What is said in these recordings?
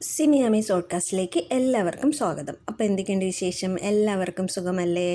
സിമിയാമി സോഡ്കാസ്റ്റിലേക്ക് എല്ലാവർക്കും സ്വാഗതം. അപ്പോൾ എന്തൊക്കെയുണ്ട് വിശേഷം? എല്ലാവർക്കും സുഖമല്ലേ?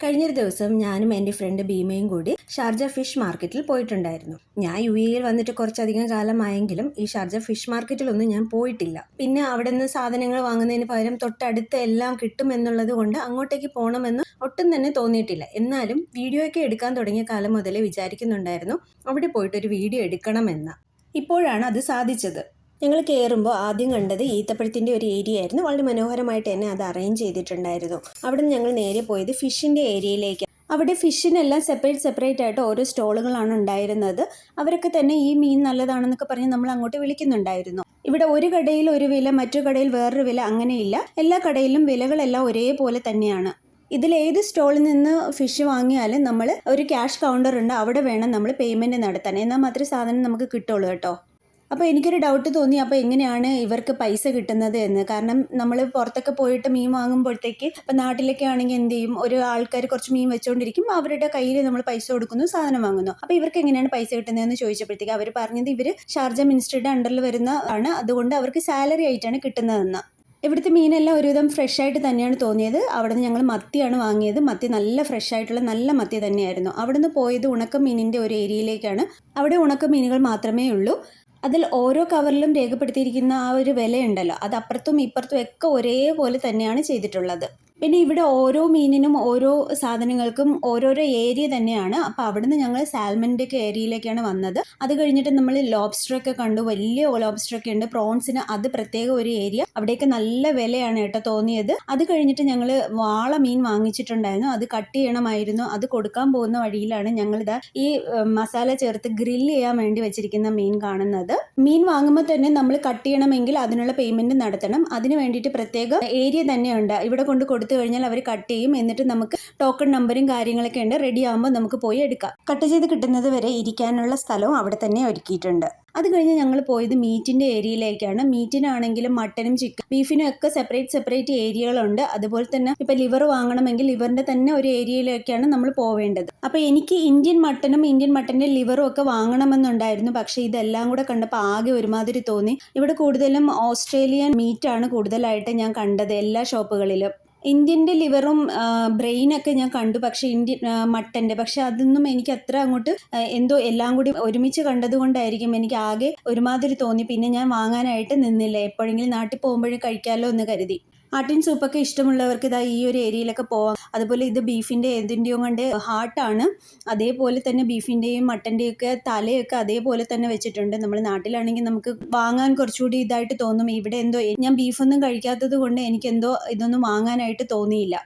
കഴിഞ്ഞൊരു ദിവസം ഞാനും എന്റെ ഫ്രണ്ട് ഭീമയും കൂടി ഷാർജ ഫിഷ് മാർക്കറ്റിൽ പോയിട്ടുണ്ടായിരുന്നു. ഞാൻ യു എയിൽ വന്നിട്ട് കുറച്ചധികം കാലമായെങ്കിലും ഈ ഷാർജ ഫിഷ് മാർക്കറ്റിലൊന്നും ഞാൻ പോയിട്ടില്ല. പിന്നെ അവിടെ നിന്ന് സാധനങ്ങൾ വാങ്ങുന്നതിന് പകരം തൊട്ടടുത്ത് എല്ലാം കിട്ടും എന്നുള്ളത് കൊണ്ട് അങ്ങോട്ടേക്ക് പോകണമെന്ന് ഒട്ടും തന്നെ തോന്നിയിട്ടില്ല. എന്നാലും വീഡിയോ ഒക്കെ എടുക്കാൻ തുടങ്ങിയ കാലം മുതലേ വിചാരിക്കുന്നുണ്ടായിരുന്നു. അവിടെ പോയിട്ടൊരു വീഡിയോ എടുക്കണമെന്ന്. ഇപ്പോഴാണ് അത് സാധിച്ചത്. ഞങ്ങൾ കയറുമ്പോൾ ആദ്യം കണ്ടത് ഈത്തപ്പഴത്തിന്റെ ഒരു ഏരിയ ആയിരുന്നു. വളരെ മനോഹരമായിട്ട് തന്നെ അത് അറേഞ്ച് ചെയ്തിട്ടുണ്ടായിരുന്നു. അവിടെ ഞങ്ങൾ നേരെ പോയത് ഫിഷിന്റെ ഏരിയയിലേക്ക് അവിടെ ഫിഷിനെല്ലാം സെപ്പറേറ്റ് സെപ്പറേറ്റ് ആയിട്ട് ഓരോ സ്റ്റോളുകളാണ് ഉണ്ടായിരുന്നത്. അവരൊക്കെ തന്നെ ഈ മീൻ നല്ലതാണെന്നൊക്കെ പറഞ്ഞ് നമ്മൾ അങ്ങോട്ട് വിളിക്കുന്നുണ്ടായിരുന്നു. ഇവിടെ ഒരു കടയിൽ ഒരു വില മറ്റു കടയിൽ വേറൊരു വില അങ്ങനെയില്ല. എല്ലാ കടയിലും വിലകളെല്ലാം ഒരേപോലെ തന്നെയാണ്. ഇതിൽ ഏത് സ്റ്റോളിൽ നിന്ന് ഫിഷ് വാങ്ങിയാലും നമ്മൾ ഒരു ക്യാഷ് കൗണ്ടർ ഉണ്ട്. അവിടെ വേണം നമ്മൾ പേയ്മെന്റ് നടത്താൻ. എന്നാൽ മാത്രമേ സാധനം നമുക്ക് കിട്ടുള്ളൂ കേട്ടോ. അപ്പോൾ എനിക്കൊരു ഡൗട്ട് തോന്നി. അപ്പോൾ എങ്ങനെയാണ് ഇവർക്ക് പൈസ കിട്ടുന്നത് എന്ന്? കാരണം നമ്മൾ പുറത്തൊക്കെ പോയിട്ട് മീൻ വാങ്ങുമ്പോഴത്തേക്ക് ഇപ്പം നാട്ടിലൊക്കെ ആണെങ്കിൽ എന്ത് ചെയ്യും? ഒരു ആൾക്കാർ കുറച്ച് മീൻ വെച്ചുകൊണ്ടിരിക്കും അവരുടെ കയ്യിൽ നമ്മൾ പൈസ കൊടുക്കുന്നു സാധനം വാങ്ങുന്നു. അപ്പോൾ ഇവർക്ക് എങ്ങനെയാണ് പൈസ കിട്ടുന്നതെന്ന് ചോദിച്ചപ്പോഴത്തേക്ക് അവർ പറഞ്ഞത് ഇവർ ഷാർജ മിനിസ്റ്ററുടെ അണ്ടറിൽ വരുന്ന ആണ്. അതുകൊണ്ട് അവർക്ക് സാലറി ആയിട്ടാണ് കിട്ടുന്നതെന്ന്. ഇവിടുത്തെ മീനെല്ലാം ഒരുവിധം ഫ്രഷ് ആയിട്ട് തന്നെയാണ് തോന്നിയത്. അവിടെ ഞങ്ങൾ മത്തിയാണ് വാങ്ങിയത്. മത്തി നല്ല ഫ്രഷ് ആയിട്ടുള്ള നല്ല മത്തി തന്നെയായിരുന്നു. അവിടെ നിന്ന് പോയത് ഉണക്ക മീനിന്റെ ഒരു ഏരിയയിലേക്കാണ് അവിടെ ഉണക്ക മീനുകൾ മാത്രമേ ഉള്ളൂ. അതിൽ ഓരോ കവറിലും രേഖപ്പെടുത്തിയിരിക്കുന്ന ആ ഒരു വിലയുണ്ടല്ലോ. അത് അപ്പുറത്തും ഇപ്പുറത്തും ഒക്കെ ഒരേപോലെ തന്നെയാണ് ചെയ്തിട്ടുള്ളത്. പിന്നെ ഇവിടെ ഓരോ മീനിനും ഓരോ സാധനങ്ങൾക്കും ഓരോരോ ഏരിയ തന്നെയാണ്. അപ്പോൾ അവിടുന്ന് ഞങ്ങൾ സാൽമന്റെ ഒക്കെ ഏരിയയിലേക്കാണ് വന്നത്. അത് കഴിഞ്ഞിട്ട് നമ്മൾ ലോബ്സ്റ്റർ ഒക്കെ കണ്ടു. വലിയ ലോബ്സ്റ്റർ ഒക്കെ ഉണ്ട്. പ്രോൺസിന് അത് പ്രത്യേക ഒരു ഏരിയ. അവിടേക്ക് നല്ല വിലയാണ് കേട്ടോ തോന്നിയത്. അത് കഴിഞ്ഞിട്ട് ഞങ്ങൾ വാള മീൻ വാങ്ങിച്ചിട്ടുണ്ടായിരുന്നു. അത് കട്ട് ചെയ്യണമായിരുന്നു. അത് കൊടുക്കാൻ പോകുന്ന വഴിയിലാണ് ഞങ്ങളിതാ ഈ മസാല ചേർത്ത് ഗ്രില്ല് ചെയ്യാൻ വേണ്ടി വെച്ചിരിക്കുന്ന മീൻ കാണുന്നത്. മീൻ വാങ്ങുമ്പോൾ തന്നെ നമ്മൾ കട്ട് ചെയ്യണമെങ്കിൽ അതിനുള്ള പേയ്മെന്റ് നടത്തണം. അതിന് വേണ്ടിയിട്ട് പ്രത്യേക ഏരിയ തന്നെയുണ്ട്. ഇവിടെ കൊണ്ട് കൊടുത്തു കഴിഞ്ഞാൽ അവർ കട്ട് ചെയ്യും. എന്നിട്ട് നമുക്ക് ടോക്കൺ നമ്പറും കാര്യങ്ങളൊക്കെ ഉണ്ട്. റെഡി ആകുമ്പോൾ നമുക്ക് പോയി എടുക്കാം. കട്ട് ചെയ്ത് കിട്ടുന്നത് വരെ ഇരിക്കാനുള്ള സ്ഥലവും അവിടെ തന്നെ ഒരുക്കിയിട്ടുണ്ട്. അത് കഴിഞ്ഞ് ഞങ്ങൾ പോയത് മീറ്റിന്റെ ഏരിയയിലേക്കാണ്. മീറ്റിനാണെങ്കിലും മട്ടനും ചിക്കൻ ബീഫിനും ഒക്കെ സെപ്പറേറ്റ് സെപ്പറേറ്റ് ഏരിയകളുണ്ട്. അതുപോലെ തന്നെ ഇപ്പം ലിവർ വാങ്ങണമെങ്കിൽ ലിവറിന്റെ തന്നെ ഒരു ഏരിയയിലേക്കാണ് നമ്മൾ പോവേണ്ടത്. അപ്പോൾ എനിക്ക് ഇന്ത്യൻ മട്ടനും ഇന്ത്യൻ മട്ടന്റെ ലിവറും ഒക്കെ വാങ്ങണമെന്നുണ്ടായിരുന്നു. പക്ഷേ ഇതെല്ലാം കൂടെ കണ്ടപ്പോൾ ആകെ ഒരുമാതിരി തോന്നി. ഇവിടെ കൂടുതലും ഓസ്ട്രേലിയൻ മീറ്റാണ് കൂടുതലായിട്ട് ഞാൻ കണ്ടത് എല്ലാ ഷോപ്പുകളിലും ഇന്ത്യന്റെ ലിവറും ബ്രെയിനൊക്കെ ഞാൻ കണ്ടു. പക്ഷേ ഇന്ത്യൻ മട്ടന്റെ. പക്ഷെ അതൊന്നും എനിക്ക് അത്ര അങ്ങോട്ട് എന്തോ എല്ലാം കൂടി ഒരുമിച്ച് കണ്ടതുകൊണ്ടായിരിക്കും എനിക്ക് ആകെ ഒരുമാതിരി തോന്നി. പിന്നെ ഞാൻ വാങ്ങാനായിട്ട് നിന്നില്ല. എപ്പോഴെങ്കിലും നാട്ടിൽ പോകുമ്പോഴും കഴിക്കാമല്ലോ എന്ന് കരുതി. ആട്ടിൻ സൂപ്പൊക്കെ ഇഷ്ടമുള്ളവർക്ക് ഇതാ ഈ ഒരു ഏരിയയിലൊക്കെ പോവാം. അതുപോലെ ഇത് ബീഫിന്റെ ഏതിന്റെയും കൊണ്ട് ഹാർട്ടാണ് അതേപോലെ തന്നെ ബീഫിന്റെയും മട്ടന്റെയും ഒക്കെ തലയൊക്കെ അതേപോലെ തന്നെ വെച്ചിട്ടുണ്ട്. നമ്മൾ നാട്ടിലാണെങ്കിൽ നമുക്ക് വാങ്ങാൻ കുറച്ചുകൂടി ഇതായിട്ട് തോന്നും. ഇവിടെ എന്തോ ഞാൻ ബീഫൊന്നും കഴിക്കാത്തത് കൊണ്ട് എനിക്കെന്തോ ഇതൊന്നും വാങ്ങാനായിട്ട് തോന്നിയില്ല.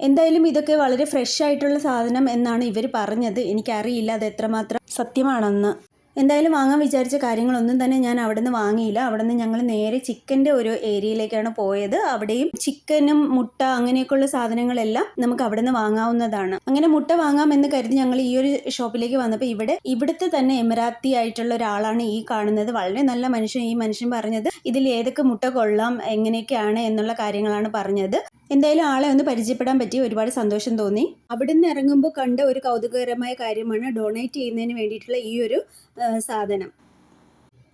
എന്തായാലും ഇതൊക്കെ വളരെ ഫ്രഷ് ആയിട്ടുള്ള സാധനം എന്നാണ് ഇവർ പറഞ്ഞത്. എനിക്കറിയില്ല അത് എത്രമാത്രം സത്യമാണെന്ന്. എന്തായാലും വാങ്ങാൻ വിചാരിച്ച കാര്യങ്ങളൊന്നും തന്നെ ഞാൻ അവിടെ നിന്ന് വാങ്ങിയില്ല. അവിടെ നിന്ന് ഞങ്ങൾ നേരെ ചിക്കന്റെ ഒരു ഏരിയയിലേക്കാണ് പോയത്. അവിടെയും ചിക്കനും മുട്ട അങ്ങനെയൊക്കെയുള്ള സാധനങ്ങളെല്ലാം നമുക്ക് അവിടെ നിന്ന് വാങ്ങാവുന്നതാണ്. അങ്ങനെ മുട്ട വാങ്ങാമെന്ന് കരുതി ഞങ്ങൾ ഈ ഒരു ഷോപ്പിലേക്ക് വന്നപ്പോൾ ഇവിടെ ഇവിടുത്തെ തന്നെ എമറാത്തി ആയിട്ടുള്ള ഒരാളാണ് ഈ കാണുന്നത്. വളരെ നല്ല മനുഷ്യൻ ഈ മനുഷ്യൻ പറഞ്ഞത്. ഇതിൽ ഏതൊക്കെ മുട്ട കൊള്ളാം എങ്ങനെയൊക്കെയാണ് എന്നുള്ള കാര്യങ്ങളാണ് പറഞ്ഞത്. എന്തായാലും ആളെ ഒന്ന് പരിചയപ്പെടാൻ പറ്റി ഒരുപാട് സന്തോഷം തോന്നി. അവിടുന്ന് ഇറങ്ങുമ്പോൾ കണ്ട ഒരു കൗതുകകരമായ കാര്യമാണ് ഡൊണേറ്റ് ചെയ്യുന്നതിന് വേണ്ടിയിട്ടുള്ള ഈ ഒരു സാധനം.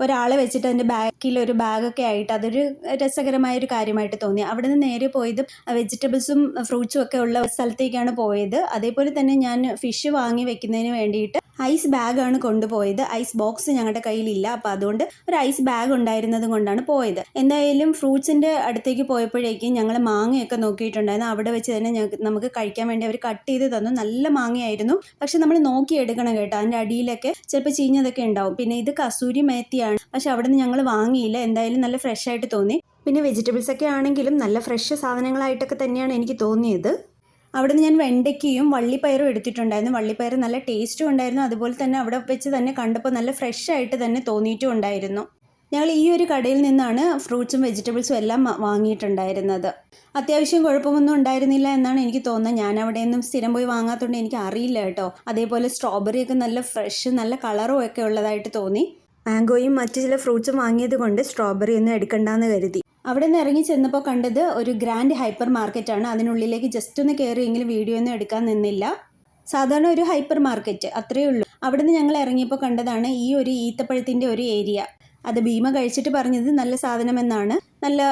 ഒരാളെ വെച്ചിട്ട് അതിന്റെ ബാക്കിൽ ഒരു ബാഗൊക്കെ ആയിട്ട് അതൊരു രസകരമായ ഒരു കാര്യമായിട്ട് തോന്നി. അവിടെ നിന്ന് നേരെ പോയത് വെജിറ്റബിൾസും ഫ്രൂട്ട്സും ഒക്കെ ഉള്ള സ്ഥലത്തേക്കാണ് പോയത്. അതേപോലെ തന്നെ ഞാൻ ഫിഷ് വാങ്ങി വെക്കുന്നതിന് വേണ്ടിയിട്ട് ഐസ് ബാഗാണ് കൊണ്ടുപോയത്. ഐസ് ബോക്സ് ഞങ്ങളുടെ കയ്യിലില്ല. അപ്പോൾ അതുകൊണ്ട് ഒരു ഐസ് ബാഗ് ഉണ്ടായിരുന്നത് കൊണ്ടാണ് പോയത്. എന്തായാലും ഫ്രൂട്ട്സിന്റെ അടുത്തേക്ക് പോയപ്പോഴേക്കും ഞങ്ങൾ മാങ്ങയൊക്കെ നോക്കിയിട്ടുണ്ടായിരുന്നു. അവിടെ വെച്ച് തന്നെ നമുക്ക് കഴിക്കാൻ വേണ്ടി അവർ കട്ട് ചെയ്ത് തന്നു. നല്ല മാങ്ങയായിരുന്നു. പക്ഷെ നമ്മൾ നോക്കിയെടുക്കണം കേട്ടോ. അതിന്റെ അടിയിലൊക്കെ ചിലപ്പോൾ ചീഞ്ഞതൊക്കെ ഉണ്ടാവും. പിന്നെ ഇത് കസൂരി മേത്തിയാണ്. പക്ഷെ അവിടെ നിന്ന് ഞങ്ങൾ വാങ്ങിയില്ല. എന്തായാലും നല്ല ഫ്രഷ് ആയിട്ട് തോന്നി. പിന്നെ വെജിറ്റബിൾസ് ഒക്കെ ആണെങ്കിലും നല്ല ഫ്രഷ് സാധനങ്ങളായിട്ടൊക്കെ തന്നെയാണ് എനിക്ക് തോന്നിയത്. അവിടെ നിന്ന് ഞാൻ വെണ്ടയ്ക്കയും വള്ളിപ്പയറും എടുത്തിട്ടുണ്ടായിരുന്നു. വള്ളിപ്പയർ നല്ല ടേസ്റ്റും ഉണ്ടായിരുന്നു. അതുപോലെ തന്നെ അവിടെ വെച്ച് തന്നെ കണ്ടപ്പോൾ നല്ല ഫ്രഷ് ആയിട്ട് തന്നെ തോന്നിയിട്ടും ഉണ്ടായിരുന്നു. ഞങ്ങൾ ഈ ഒരു കടയിൽ നിന്നാണ് ഫ്രൂട്ട്സും വെജിറ്റബിൾസും എല്ലാം വാങ്ങിയിട്ടുണ്ടായിരുന്നത്. അത്യാവശ്യം കുഴപ്പമൊന്നും ഉണ്ടായിരുന്നില്ല എന്നാണ് എനിക്ക് തോന്നുന്നത്. ഞാൻ അവിടെ നിന്നും സ്ഥിരം പോയി വാങ്ങാത്തതുകൊണ്ട് എനിക്ക് അറിയില്ല കേട്ടോ. അതേപോലെ സ്ട്രോബെറിയൊക്കെ നല്ല ഫ്രഷ് നല്ല കളറും ഒക്കെ ഉള്ളതായിട്ട് തോന്നി. മാംഗോയും മറ്റു ചില ഫ്രൂട്ട്സും വാങ്ങിയത് കൊണ്ട് സ്ട്രോബെറി ഒന്നും എടുക്കണ്ടെന്ന് കരുതി. അവിടെ നിന്ന് ഇറങ്ങി ചെന്നപ്പോൾ കണ്ടത് ഒരു ഗ്രാൻഡ് ഹൈപ്പർ മാർക്കറ്റാണ്. അതിനുള്ളിലേക്ക് ജസ്റ്റ് ഒന്ന് കയറിയെങ്കിലും വീഡിയോ ഒന്നും എടുക്കാൻ നിന്നില്ല. സാധാരണ ഒരു ഹൈപ്പർ മാർക്കറ്റ് അത്രയേ ഉള്ളൂ. അവിടെ നിന്ന് ഞങ്ങൾ ഇറങ്ങിയപ്പോൾ കണ്ടതാണ് ഈ ഒരു ഈത്തപ്പഴത്തിന്റെ ഒരു ഏരിയ. അത് ഭീമ കഴിച്ചിട്ട് പറഞ്ഞത് നല്ല സാധനം എന്നാണ്. നല്ല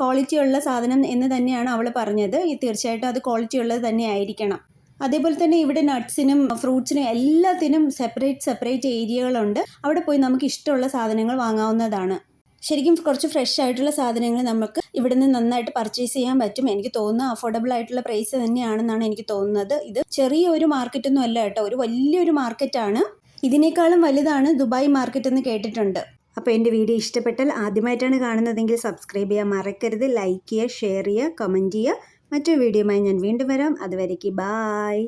ക്വാളിറ്റി ഉള്ള സാധനം എന്ന് തന്നെയാണ് അവൾ പറഞ്ഞത്. തീർച്ചയായിട്ടും അത് ക്വാളിറ്റി ഉള്ളത് തന്നെ ആയിരിക്കണം. അതേപോലെ തന്നെ ഇവിടെ നട്ട്സിനും ഫ്രൂട്ട്സിനും എല്ലാത്തിനും സെപ്പറേറ്റ് സെപ്പറേറ്റ് ഏരിയകളുണ്ട് അവിടെ പോയി നമുക്ക് ഇഷ്ടമുള്ള സാധനങ്ങൾ വാങ്ങാവുന്നതാണ്. ശരിക്കും കുറച്ച് ഫ്രഷ് ആയിട്ടുള്ള സാധനങ്ങൾ നമുക്ക് ഇവിടെ നിന്ന് നന്നായിട്ട് പർച്ചേസ് ചെയ്യാൻ പറ്റും. എനിക്ക് തോന്നുന്നു അഫോർഡബിൾ ആയിട്ടുള്ള പ്രൈസ് തന്നെയാണെന്നാണ് എനിക്ക് തോന്നുന്നത്. ഇത് ചെറിയ ഒരു മാർക്കറ്റൊന്നും അല്ല കേട്ടോ. ഒരു വലിയൊരു മാർക്കറ്റാണ് ഇതിനേക്കാളും വലുതാണ് ദുബായ് മാർക്കറ്റ് എന്ന് കേട്ടിട്ടുണ്ട്. അപ്പോൾ എന്റെ വീഡിയോ ഇഷ്ടപ്പെട്ടാൽ ആദ്യമായിട്ടാണ് കാണുന്നതെങ്കിൽ സബ്സ്ക്രൈബ് ചെയ്യാൻ മറക്കരുത്. ലൈക്ക് ചെയ്യുക ഷെയർ ചെയ്യുക കമന്റ് ചെയ്യുക. മറ്റൊരു വീഡിയോയുമായി ഞാൻ വീണ്ടും വരാം. അതുവരേക്ക് ബായ്